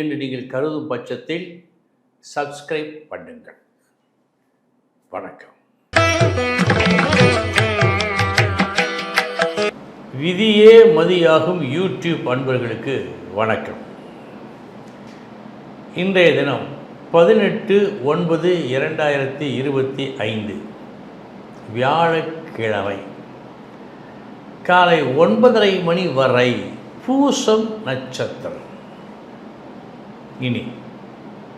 என்று நீங்கள் கருதும் பட்சத்தில் சப்ஸ்கிரைப் பண்ணுங்கள். வணக்கம். விதியே மதியாகும் யூடியூப் அன்பர்களுக்கு வணக்கம். இன்றைய தினம் பதினெட்டு ஒன்பது இரண்டாயிரத்தி இருபத்தி ஐந்து வியாழக்கிழமை. காலை ஒன்பதரை மணி வரை பூசம் நட்சத்திரம். இனி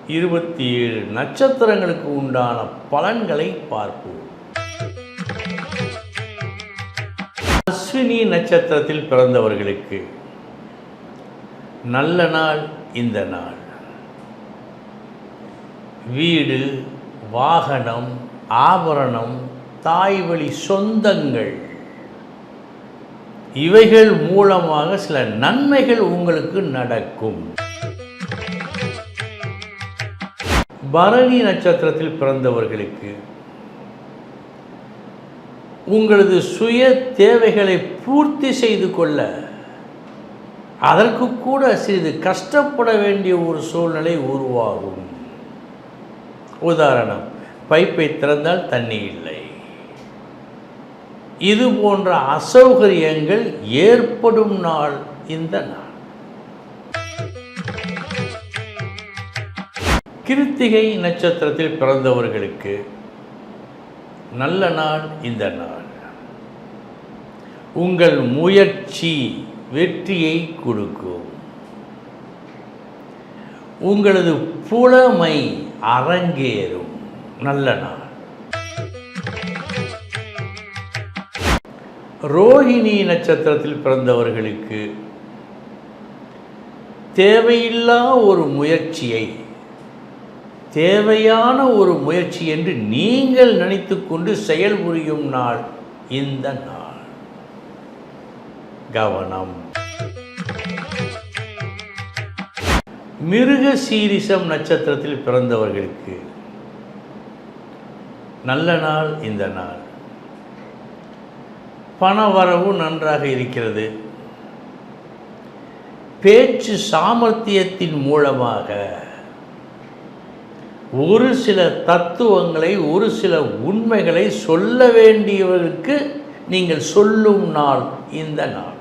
இருபத்தி ஏழு நட்சத்திரங்களுக்கு உண்டான பலன்களை பார்ப்போம். அஸ்வினி நட்சத்திரத்தில் பிறந்தவர்களுக்கு நல்ல நாள் இந்த நாள். வீடு வாகனம் ஆபரணம் தாய்வழி சொந்தங்கள். இவைகள் மூலமாக சில நன்மைகள் உங்களுக்கு நடக்கும். பரணி நட்சத்திரத்தில் பிறந்தவர்களுக்கு உங்களது சுய தேவைகளை பூர்த்தி செய்து கொள்ள அதற்கு கூட சிறிது கஷ்டப்பட வேண்டிய ஒரு சூழ்நிலை உருவாகும். உதாரணம் பைப்பை திறந்தால் தண்ணி இல்லை. இது போன்ற அசௌகரியங்கள் ஏற்படும் நாள் இந்த நாள். கிருத்திகை நட்சத்திரத்தில் பிறந்தவர்களுக்கு நல்ல நாள் இந்த நாள். உங்கள் முயற்சி வெற்றியை கொடுக்கும். உங்களது புலமை அரங்கேறும். நல்ல நாள். ரோஹிணி நட்சத்திரத்தில் பிறந்தவர்களுக்கு தேவையில்லா ஒரு முயற்சியை தேவையான ஒரு முயற்சி என்று நீங்கள் நினைத்துக்கொண்டு செயல்புரியும் நாள் இந்த நாள். கவனம். மிருக சீரிசம் நட்சத்திரத்தில் பிறந்தவர்களுக்கு நல்ல நாள் இந்த நாள். பண வரவு நன்றாக இருக்கிறது. பேச்சு சாமர்த்தியத்தின் மூலமாக ஒரு சில தத்துவங்களை ஒரு சில உண்மைகளை சொல்ல வேண்டியவருக்கு நீங்கள் சொல்லும் நாள் இந்த நாள்.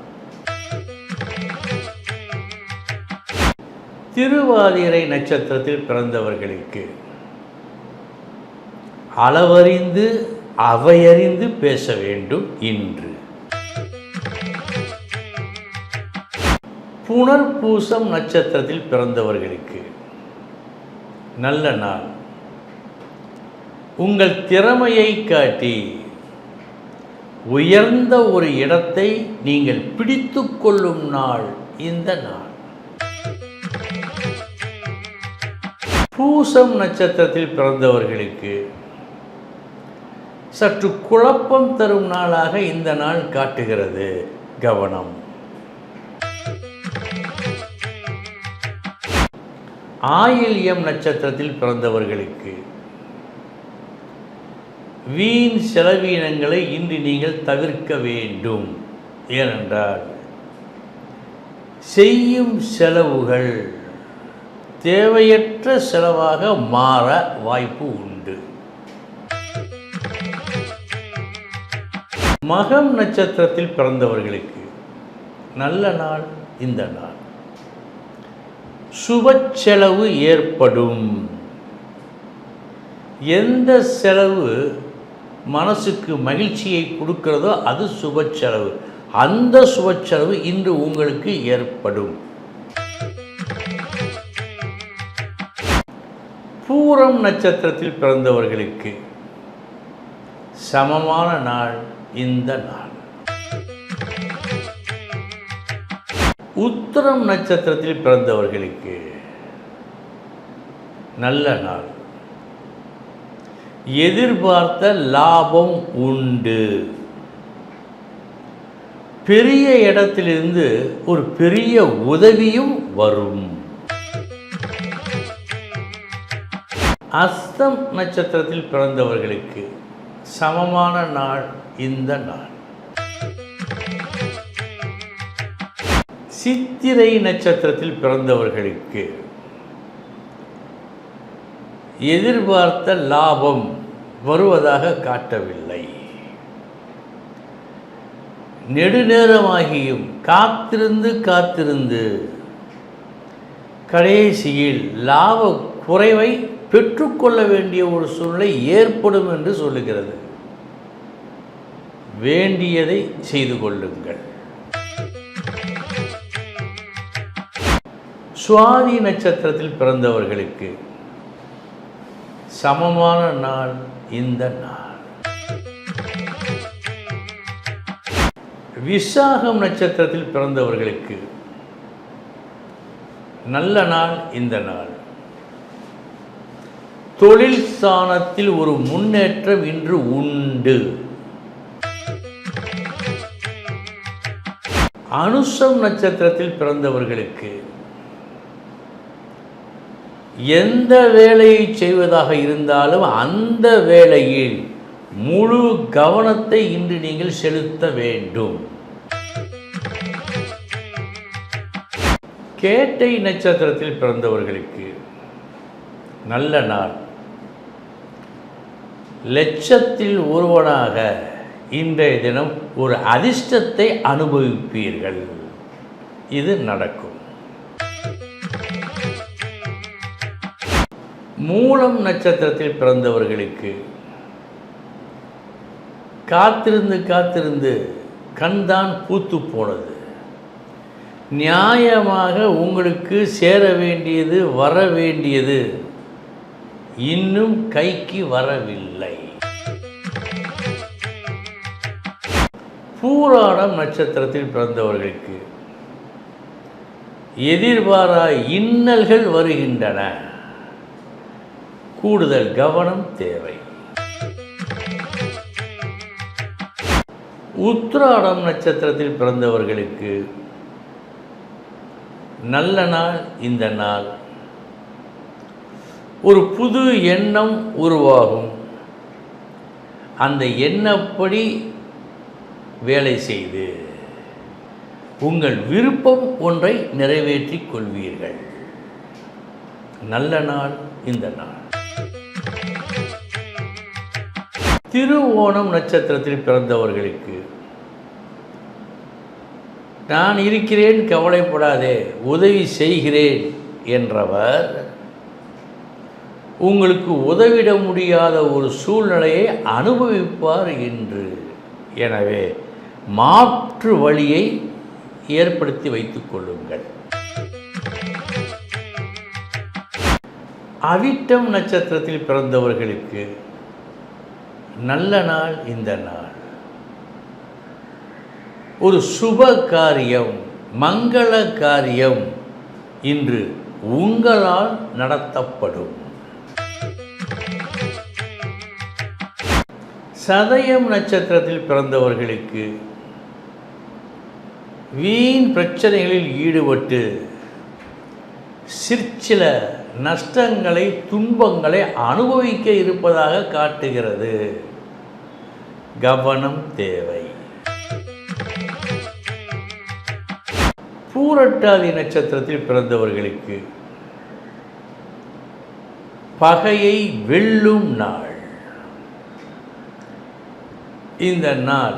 திருவாதிரை நட்சத்திரத்தில் பிறந்தவர்களுக்கு அளவறிந்து அவையறிந்து பேச வேண்டும் இன்று. புனர்பூசம் நட்சத்திரத்தில் பிறந்தவர்களுக்கு நல்ல நாள். உங்கள் திறமையை காட்டி உயர்ந்த ஒரு இடத்தை நீங்கள் பிடித்து கொள்ளும் நாள் இந்த நாள். பூசம் நட்சத்திரத்தில் பிறந்தவர்களுக்கு சற்று குழப்பம் தரும் நாளாக இந்த நாள் காட்டுகிறது. கவனம். ஆயில்யம் நட்சத்திரத்தில் பிறந்தவர்களுக்கு வீண் செலவீனங்களை இன்று நீங்கள் தவிர்க்க வேண்டும். ஏனென்றால் செய்யும் செலவுகள் தேவையற்ற செலவாக மாற வாய்ப்பு உண்டு. மகம் நட்சத்திரத்தில் பிறந்தவர்களுக்கு நல்ல நாள் இந்த நாள். சுப செலவு ஏற்படும். எந்த செலவு மனசுக்கு மகிழ்ச்சியை கொடுக்கிறதோ அது சுப செலவு அந்த சுப செலவு இன்று உங்களுக்கு ஏற்படும். பூரம் நட்சத்திரத்தில் பிறந்தவர்களுக்கு சமமான நாள் இந்த நாள். உத்திரம் நட்சத்திரத்தில் பிறந்தவர்களுக்கு நல்ல நாள். எதிர்பார்த்த லாபம் உண்டு. பெரிய இடத்திலிருந்து ஒரு பெரிய உதவியும் வரும். அஸ்தம் நட்சத்திரத்தில் பிறந்தவர்களுக்கு சமமான நாள் இந்த நாள். சித்திரை நட்சத்திரத்தில் பிறந்தவர்களுக்கு எதிர்பார்த்த லாபம் வருவதாக காட்டவில்லை. நெடுநேரமாகியும் காத்திருந்து காத்திருந்து கடைசியில் லாப குறைவை பெற்றுக்கொள்ள வேண்டிய ஒரு சூழ்நிலை ஏற்படும் என்று சொல்லுகிறது. வேண்டியதை செய்து கொள்ளுங்கள். சுவாதி நட்சத்திரத்தில் பிறந்தவர்களுக்கு சமமான நாள் இந்த நாள். விசாகம் நட்சத்திரத்தில் பிறந்தவர்களுக்கு நல்ல நாள் இந்த நாள். தொழில் ஸ்தானத்தில் ஒரு முன்னேற்றம் இன்று உண்டு. அனுசம் நட்சத்திரத்தில் பிறந்தவர்களுக்கு எந்த வேலையை செய்வதாக இருந்தாலும் அந்த வேலையில் முழு கவனத்தை இன்று நீங்கள் செலுத்த வேண்டும். கேட்டை நட்சத்திரத்தில் பிறந்தவர்களுக்கு நல்ல நாள். லட்சத்தில் ஒருவனாக இன்றைய தினம் ஒரு அதிர்ஷ்டத்தை அனுபவிப்பீர்கள். இது நடக்கும். மூலம் நட்சத்திரத்தில் பிறந்தவர்களுக்கு காத்திருந்து காத்திருந்து கண்தான் பூத்து போனது. நியாயமாக உங்களுக்கு சேர வேண்டியது வர வேண்டியது இன்னும் கைக்கு வரவில்லை. பூராடம் நட்சத்திரத்தில் பிறந்தவர்களுக்கு எதிர்பாரா இன்னல்கள் வருகின்றன. கூடுதல் கவனம் தேவை. உத்ராடம் நட்சத்திரத்தில் பிறந்தவர்களுக்கு நல்ல நாள் இந்த நாள். ஒரு புது எண்ணம் உருவாகும். அந்த எண்ணப்படி வேலை செய்து உங்கள் விருப்பம் ஒன்றை நிறைவேற்றிக் கொள்வீர்கள். நல்ல நாள் இந்த நாள். திருவோணம் நட்சத்திரத்தில் பிறந்தவர்களுக்கு நான் இருக்கிறேன் கவலைப்படாதே உதவி செய்கிறேன் என்றவர் உங்களுக்கு உதவிட முடியாத ஒரு சூழ்நிலையை அனுபவிப்பார் என்று எனவே மாற்று வழியை ஏற்படுத்தி வைத்துக் கொள்ளுங்கள். அவிட்டம் நட்சத்திரத்தில் பிறந்தவர்களுக்கு நல்ல நாள் இந்த நாள். ஒரு சுப காரியம் மங்கள காரியம் இன்று உங்களால் நடத்தப்படும். சதயம் நட்சத்திரத்தில் பிறந்தவர்களுக்கு வீண் பிரச்சனைகளில் ஈடுபட்டு சிற்சில நஷ்டங்களை துன்பங்களை அனுபவிக்க இருப்பதாக காட்டுகிறது. கவனம் தேவை. பூரட்டாதி நட்சத்திரத்தில் பிறந்தவர்களுக்கு பகையை வெல்லும் நாள். இந்த நாள்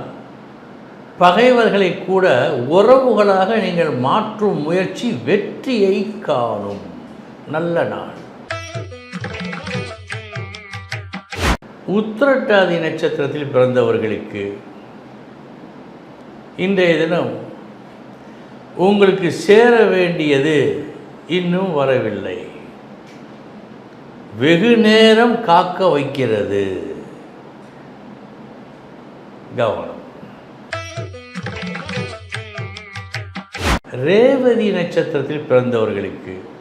பகைவர்களை கூட உறவுகளாக நீங்கள் மாற்றும் முயற்சி வெற்றியை காணும். நல்ல நாள். உத்திரட்டாதி நட்சத்திரத்தில் பிறந்தவர்களுக்கு இன்றைய தினம் உங்களுக்கு சேர வேண்டியது இன்னும் வரவில்லை. வெகு நேரம் காக்க வைக்கிறது. கவனம். ரேவதி நட்சத்திரத்தில் பிறந்தவர்களுக்கு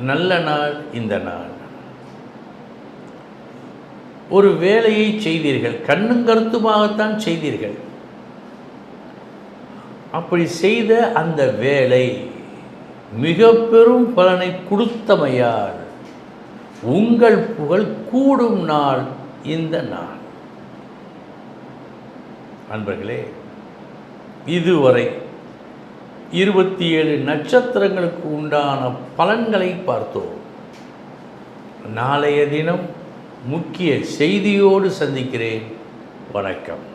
நல்ல நாள் இந்த நாள். ஒரு வேலையை செய்தீர்கள் கண்ணும் கருத்துமாகத்தான் செய்தீர்கள். அப்படி செய்த அந்த வேலை மிக பெரும் பலனை கொடுத்தமையால் உங்கள் புகழ் கூடும் நாள் இந்த நாள். அன்பர்களே இதுவரை இருபத்தி ஏழு நட்சத்திரங்களுக்கு உண்டான பலன்களை பார்த்தோம். நாளைய தினம் முக்கிய செய்தியோடு சந்திக்கிறேன். வணக்கம்.